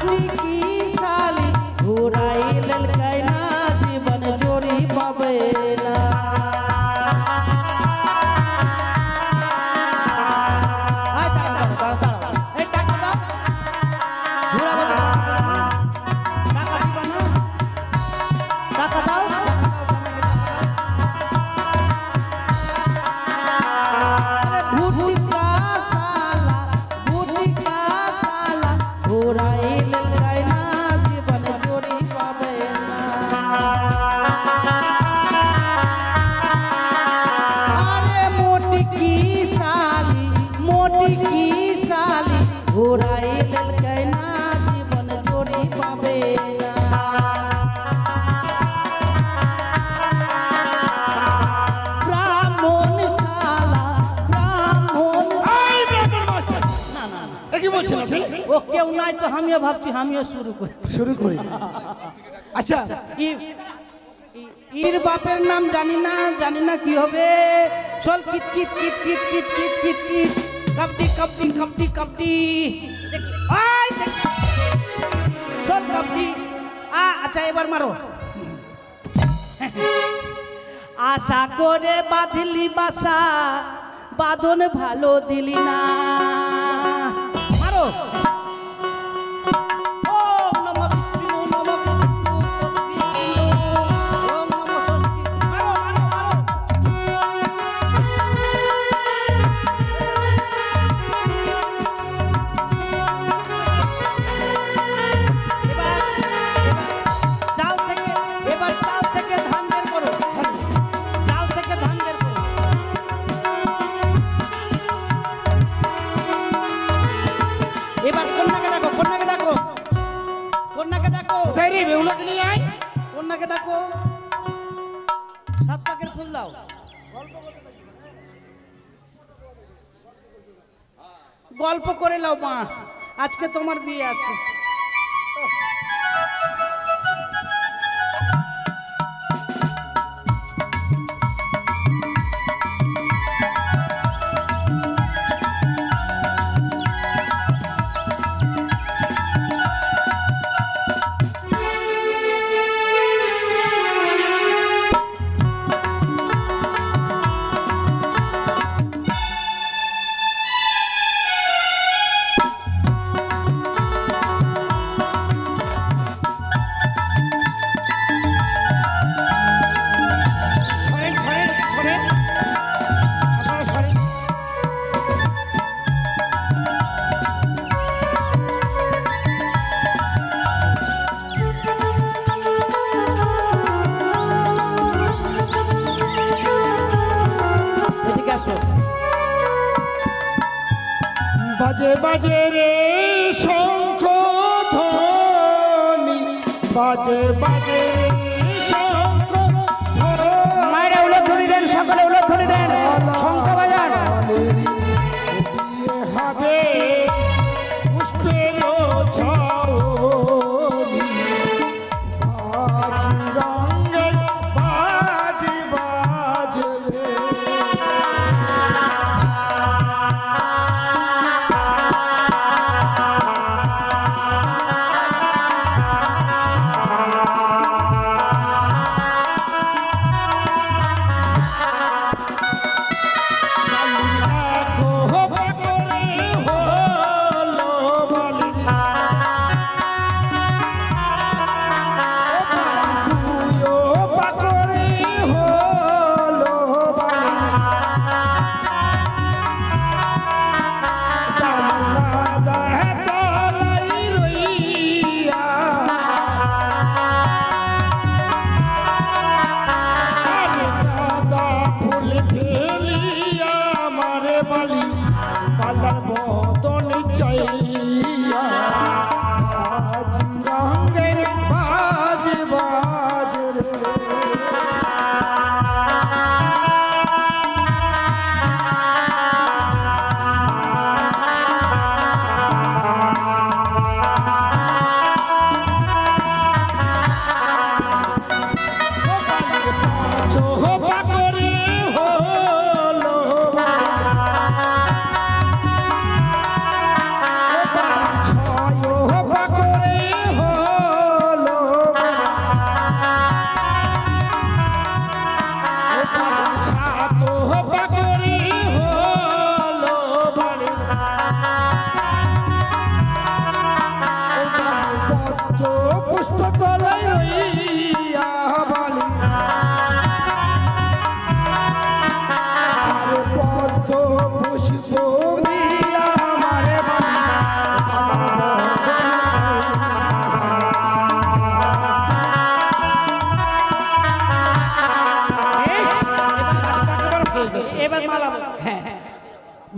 You. নাই তো আমিও ভাবছি আমিও শুরু করি। শুরু করি। আচ্ছা। ইর বাপের নাম জানি না জানি না কি হবে। চল কিট কিট কিট কিট কিট কিট কিট কিট। কাপটি কাপটি কাপটি কাপটি। চল কাপটি। আ আচ্ছা এবার মারো। আশা করে বাঁধলি বাসা বাঁধন ভালো দিলি না। গল্প করে লও মা। আজকে তোমার বিয়ে আছে। বাজে রে শঙ্খ ধ্বনি। বাজে বাজে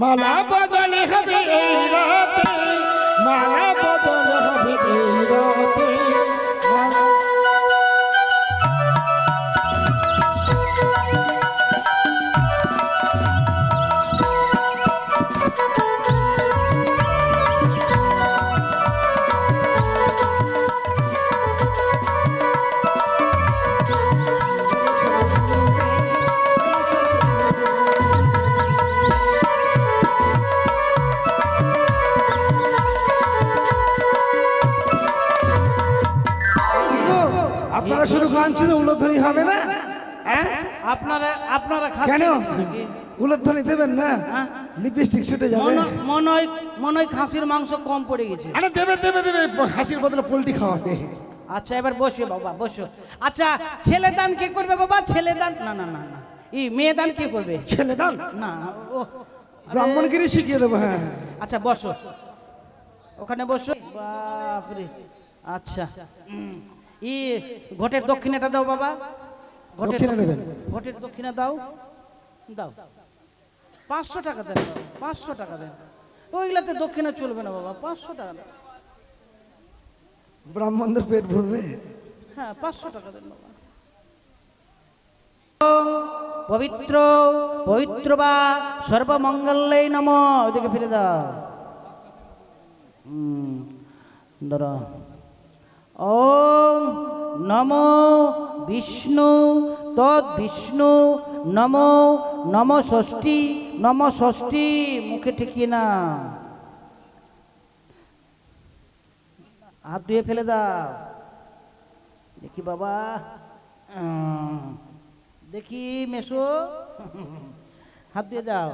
Malaba হবে না? হ্যাঁ? আপনারা আপনারা কেন? উলোধ্বনি দেবেন না? হ্যাঁ? লিপস্টিক ছুটে যাবে। মনে- হয় মনে হয় খাসির মাংস কম পড়ে গেছে। আরে দেবে দেবে দেবে হাসির বদলে পোলট্রি খাওয়াবে। আচ্ছা এবার বসো বাবা বসো। আচ্ছা ছেলে দান কে করবে বাবা? ছেলে দান না না না না। ই মেয়ে দান কে করবে? ছেলে দান? না ও ব্রাহ্মণগিরি শিখিয়ে দেবো হ্যাঁ। আচ্ছা বসো। ওখানে বসো। বাপরে। আচ্ছা ই ঘটের দক্ষিণাটা দাও বাবা। ঘটের দক্ষিণা দেবেন? ঘটের দক্ষিণা দাও। দাও। পাঁচশো টাকা দেন। পাঁচশো টাকা দেন। ওইগুলাতে দক্ষিণা চলবে না বাবা পাঁচশো টাকা দেন। ব্রাহ্মণদের পেট ভরবে? হ্যাঁ পাঁচশো টাকা দেন বাবা। পবিত্র পবিত্র বা সর্বমঙ্গলেই নম। ওইদিকে ফিরে দাও। হুম, ধরো। ওম নম বিষ্ণু, তৎ বিষ্ণু, নম নম ষষ্ঠী নম ষষ্ঠী, মুখে ঠেকিয়ে না হাত ধুয়ে ফেলে দাও। দেখি বাবা। দেখি মেশো। হাত দিয়ে দাও।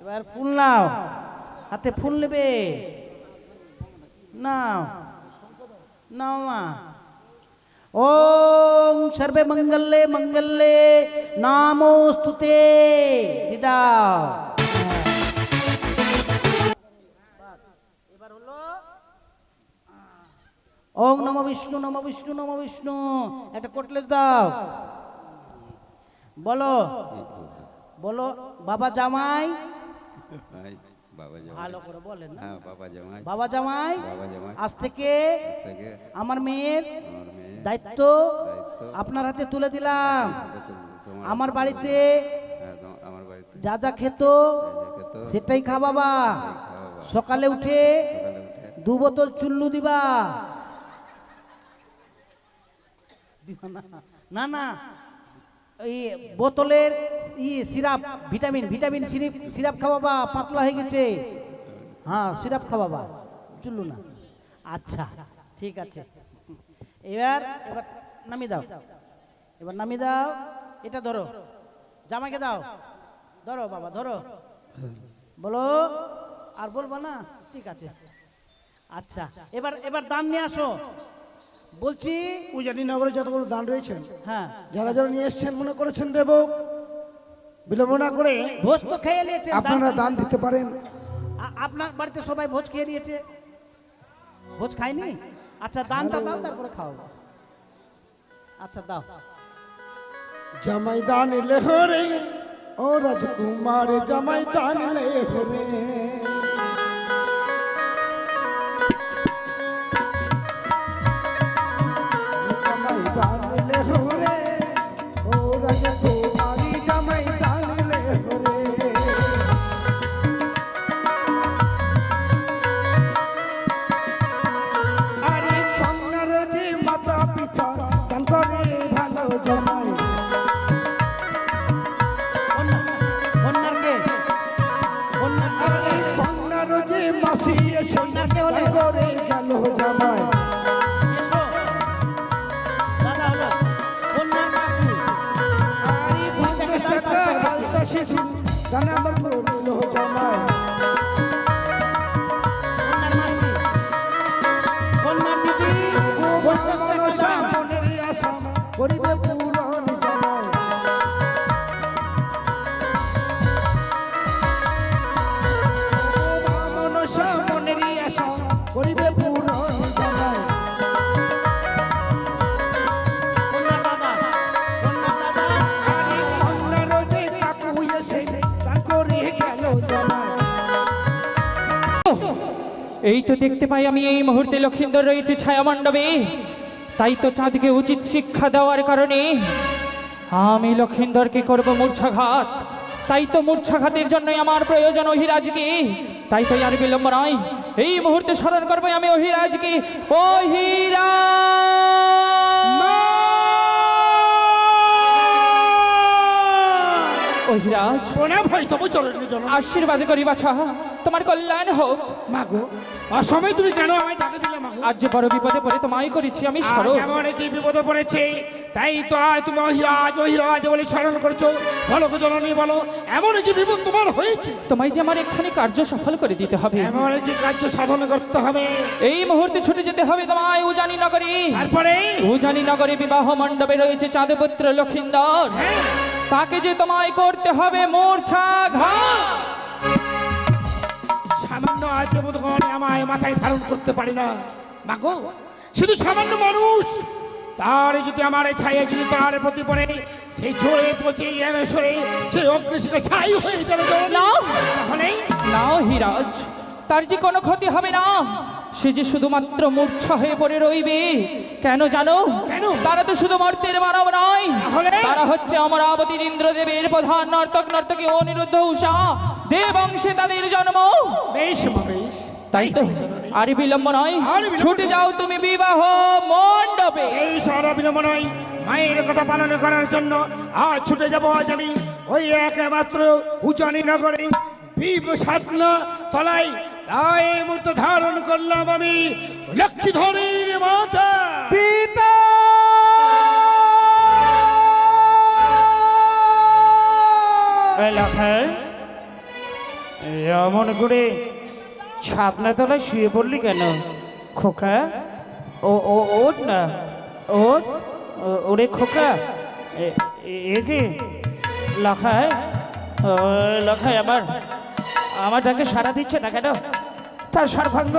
এবার ফুল নাও। হাতে ফুল নেবে। নাও। মা ওম সর্বে মঙ্গলে মঙ্গলে নামোস্তুতে দিদাও এবার হলো ওম নম বিষ্ণু নম বিষ্ণু নম বিষ্ণু একটা কোটলেস দাও বলো বলো বাবা জামাই বাবা জামাই। ভালো করে বলেন না। হ্যাঁ বাবা জামাই। বাবা জামাই বাবা জামাই। আজ থেকে আমার মেয়ের দায়িত্ব আপনার হাতে তুলে দিলাম। আমার বাড়িতে হ্যাঁ, আমার বাড়িতে যা যা খেত সেটাই খাওয়াবা খাওয়াবা সকালে উঠে দু বোতল চুল্লু দিবা। না না। এই বোতলের ই syrup, vitamin vitamin syrup syrup খাওয়াবা পাতলা হয়ে গেছে। হ্যাঁ সিরাপ খাওয়াবা চুল্লু না। আচ্ছা ঠিক আছে। এবার এবার নামিয়ে দাও। এবার নামিয়ে দাও। এটা ধরো। জামাইকে দাও। ধরো বাবা, ধরো। বলো, আর বলবা না? ঠিক আছে। আচ্ছা এবার এবার দান নিয়ে আসো। বলছি উজানি নগরে যতগুলো দান রয়েছেন হ্যাঁ। যারা যারা নিয়ে এসছেন মনে করেছেন দেব? বিলম্ব না করে ভোজ তো খেয়ে নিয়েছে আপনারা দান দিতে পারেন। আপনার বাড়িতে সবাই ভোজ খেয়ে নিয়েছে। ভোজ খায়নি? আচ্ছা দানটা দাও তারপরে খাও। আচ্ছা দাও। জামাই দান লেহরে ও রাজকুমার জামাই দান লেহরে এই তো দেখতে পাই আমি এই মুহূর্তে লক্ষিন্দর রয়েছে ছায়া মণ্ডপে তাই তো চাঁদকে উচিত শিক্ষা দেওয়ার কারণে আমি লক্ষিন্দরকে করব মূর্ছাঘাত। তাই তো মূর্ছাঘাতের জন্যই আমার প্রয়োজন অহিরাজকে। তাই তো আর বিলম্ব নয়। এই মুহূর্তে স্মরণ করব আমি অহিরাজকে। অহিরাজ! অহিরাজ আশীর্বাদ করি বাছা তোমার কল্যাণ হোক। মাগো অসময় তুমি কেন আমায় ডাকে দিলে মাগো আজ যে বড় বিপদে পড়ে তোমায় করেছি আমি স্মরণ কি বিপদে পড়েছে? তাই তো আজ তুমি অহিরাজ অহিরাজ বলে স্মরণ করছ। বলো জননী বলো এমন কি বিপদ তোমার হয়েছে? তোমায় যে আমার এক্ষুনি কার্য সফল করে দিতে হবে। এমন কি কার্য সাধন করতে হবে? এই মুহূর্তে ছুটে যেতে হবে তোমায় উজানি নগরী। তারপরে? উজানি নগরে বিবাহ মণ্ডপে রয়েছে চাঁদপুত্র লক্ষিন্দর। হ্যাঁ, তাকে যে তোমায় করতে হবে মূর্ছা ঘাত সামান্য বিপদ আমায় মাথায় ধারণ করতে পারি না। মাগো শুধু সামান্য মানুষ। তার যদি আমার এই ছায়া যদি তার প্রতি পড়ে সেই ঝরে পচে এনে সরে সেই অগ্নিশিখা ছাই হয়ে যাবে। নাও। না। তাহলে? নাও হিরাজ তার যে কোনো ক্ষতি হবে না। সে যে শুধুমাত্র মূর্ছা হয়ে পড়ে রইবে কেন জানো? কেন? তারা তো শুধু মর্তের মানব নয়? তারা হচ্ছে অমরাবতীর ইন্দ্রদেবের প্রধান নর্তক নর্তকী অনিরুদ্ধ উষা দেবংশে তাদের জন্ম। বেশ বেশ। তাই তো? আর বিলম্ব নয়। ছুটে যাও তুমি বিবাহ মণ্ডপে। এই সারা বিলম্ব নয়। মায়ের কথা পালন করার জন্য আজ ছুটে যাব আজ আমি। ওই একমাত্র উজানি নগরে বিপ সাধনা তলাই তাই এই মুহূর্তে ধারণ করলাম আমি লক্ষ্মী ধরের মাথা। পিতা! এমন করে ছাদনা তলায় শুয়ে পড়লি কেন? খোকা? ও ও ওট না। ওঠ। ও- ওরে খোকা। এ- এ- এ কি? লখায়। ও, লখায় আমার। আমার ডাকে সাড়া দিচ্ছে না কেন? তার সর্বাঙ্গ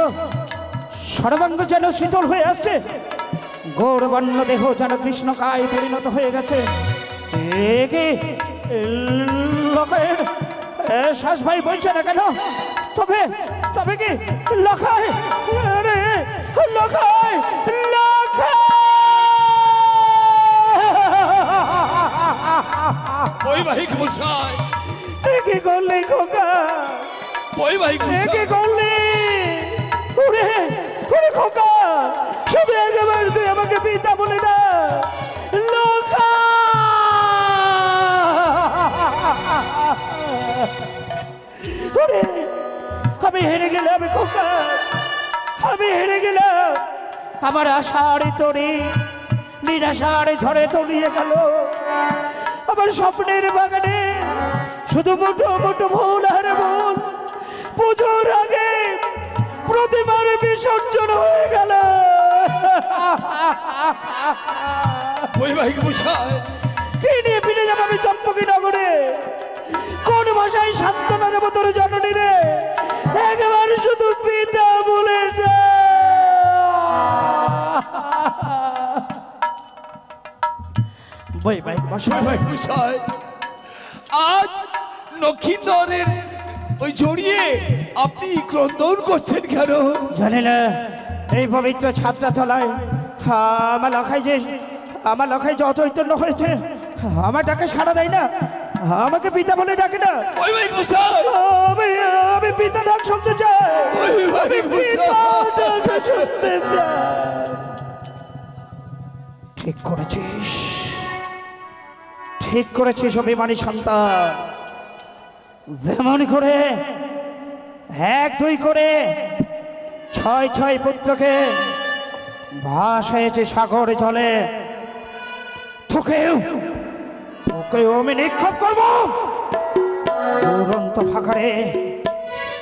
সর্বাঙ্গ যেন শীতল হয়ে আসছে। গৌরবর্ণ দেহ যেন কৃষ্ণ কৃষ্ণকায় পরিণত হয়ে গেছে। এ কি? লখায় শ্বাস ভাই বলছে না কেন? তবে তবে কি? লখায় আরে লখায় বৈবাহিক মশাই। কি করলি খোকা? বৈবাহিক কি করলি? উড়ে উড়ে খোকা শুধু একবার তুই আমাকে পিতা বলে না লোকা! ওরে, আমি হেরে গেলাম খোকা আমি হেরে গেলাম। আমার আশার তরি নিরাশার ঝড়ে তলিয়ে গেল। আমার স্বপ্নের বাগানে শুধু মুঠো মুঠো ভুল আর ভুল পুজোর আগে প্রতিমার বিসর্জন হয়ে গেল। বৈবাহিক কি নিয়ে ফিরে যাব আমি চম্পকি নগরে? কোন ভাষায় সান্ত্বনা দেবো তোর জননী রে? একবার শুধু পিতা বলে বৈবাহিক আজ লক্ষিন্দরের ওই জড়িয়ে আপনি ক্রন্দন করছেন কেন? জানি না এই পবিত্র ছাত্রা তলায়। আমার লখাই যে আমার লখাই যে অচৈতন্য হয়েছে আমার ডাকে সাড়া দেয় না আমাকে পিতা বলে ডাকে না। আমি আমি পিতা ডাক শুনতে চাই। বৈবাহিক পিতা ডাক শুনতে চাই। ঠিক করেছিস। ঠিক করেছিস অভিমানী সন্তান। যেমন করে এক, দুই করে ছয় ছয় পুত্রকে ভাসাইছে সাগর জলে। তোকেও তোকেও আমি নিক্ষেপ করব। দুরন্ত ফাঁকারে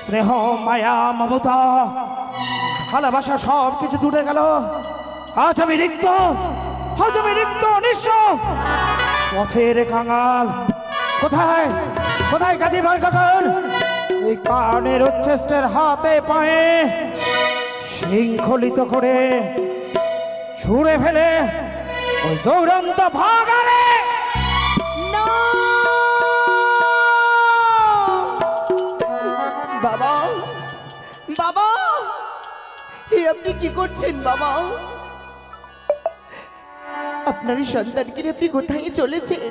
স্নেহ, মায়া, মমতা, ভালোবাসা সব কিছু দূরে গেল। আজ আমি রিক্ত, আজ আমি রিক্ত নিঃস্ব পথের কাঙাল, কোথায়? কোথায় কাঁদিবার কাকাল এই কানের উচ্ছেষ্টের হাতে পায়ে শৃঙ্খলিত করে ছুঁড়ে ফেলে ওই দৌড়ন্ত ভাগারে বাবা বাবা আপনি কি করছেন, বাবা? আপনার সন্তানকে আপনি কোথায় চলেছেন?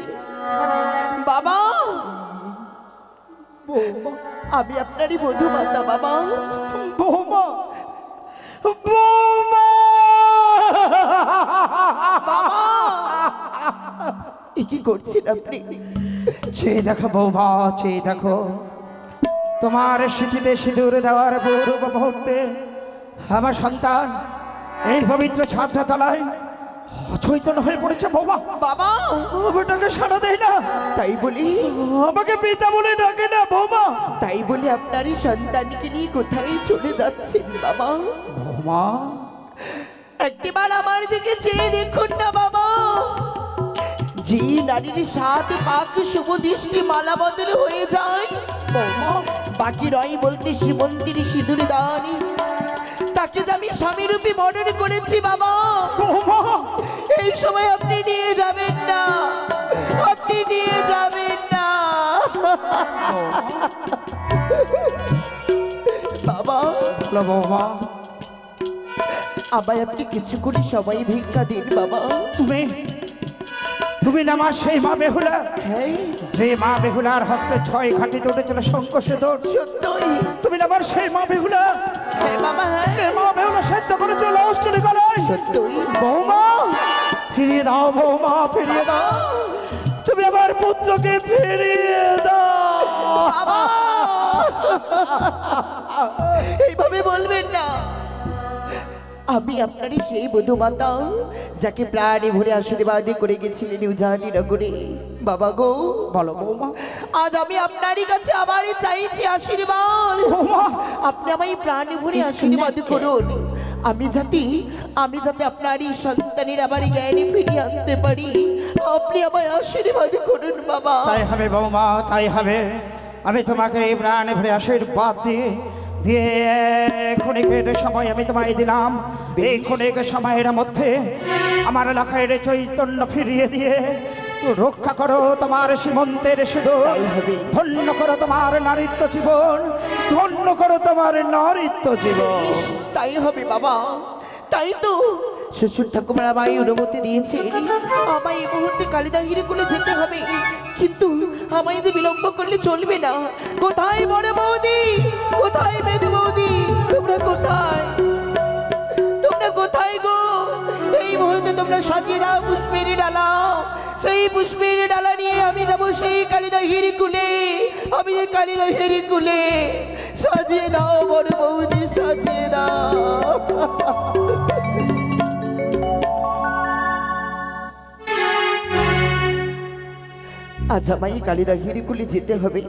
বাবা আমি আপনারই বধু মাতা বাবা। বৌমা বৌমা! এ কি করছেন আপনি? চেয়ে দেখো বৌমা চেয়ে দেখো। তোমার স্মৃতিতে সিঁদুর দেওয়ার পূর্ব মুহূর্তে আমার সন্তান এই পবিত্র ছাত্রা চৈতন্য হয়ে পড়েছে বৌমা বাবা! বেটাকে সাড়া দেয় না। তাই বলি? আমাকে পিতা বলে ডাকে না বৌমা। তাই বলে আপনার এই সন্তানকে নিয়ে কোথায় চলে যাচ্ছেন বাবা? বৌমা। একটিবার আমার দিকে চেয়ে দেখুন না বাবা। যে নারীর সাত পাক শুভ দৃষ্টি মালা বদল হয়ে যায় বাকি রয় বলতে শ্রীমন্দির সিঁদুর দানি তাকে যে আমি স্বামীরূপী মর্ডার করেছি, বাবা। এই সময় আপনি নিয়ে যাবেন না। আপনি নিয়ে যাবেন না। বাবা। বাবা বৌমা আপনি কিছু করে সবাই ভিক্ষা দিন, বাবা। তুমি তুমি না আমার সেই মা বেহুলা। যে মা বেহুলার হস্তে ছয় ঘাটিতে উঠেছিল শঙ্কসে দৌড় তুমি না আমার সেই মা বেহুলা। যে মা বেহুলা সেদ্ধ করেছিল অষ্টমী গলায় বৌমা ফিরিয়ে দাও বৌমা ফিরিয়ে দাও। তুমি আমার পুত্রকে ফিরিয়ে দাও। এইভাবে বলবেন না। আমি আপনারই সেই বধু মাতা যাকে প্রাণে ভরে আশীর্বাদ করে গেছিলেন উজানি নগরে। বাবা গো বলো বৌমা আজ আমি আপনারই কাছে আবারই চাইছি আশীর্বাদ। আপনি আমায় প্রাণ ভরে আশীর্বাদ করুন। আমি যাতে আমি যাতে আপনারই সন্তানের আবার জ্ঞানে ফিরিয়ে আনতে পারি। আপনি আমায় আশীর্বাদ করুন বাবা। তাই হবে বৌমা তাই হবে। আমি তোমাকে এই প্রাণে ভরে আশীর্বাদ দিয়ে দিয়ে ক্ষণিকের সময় আমি তোমায় দিলাম। এই ক্ষণিক সময়ের মধ্যে আমার এলাকায় চৈতন্য ফিরিয়ে দিয়ে রক্ষা করো তোমার সীমন্তের শুধু ধন্য করো তোমার নারীত্ব জীবন। ধন্য করো তোমার নারীত্ব জীবন। তাই হবে বাবা। তাই তো শ্বশুর ঠাকুমার আমায় অনুমতি দিয়েছে। আমায় এই মুহূর্তে কালিদাহিরে গুলো যেতে হবে। কিন্তু আমায় যে বিলম্ব করলে চলবে না। কোথায় বড় বৌদি? কোথায় মেধু বৌদি? তোমরা কোথায়? তোমরা কোথায় গো? এই মুহূর্তে তোমরা সাজিয়ে দাও পুষ্পের ডালা। সেই পুষ্পের ডালা নিয়ে আমি যাব সেই কালিদাহির কুলে। আমি যে কালিদাহির কুলে। সাজিয়ে দাও বড় বৌদি, সাজিয়ে দাও। আজ আমায় কালিদাহির কুলে যেতে হবে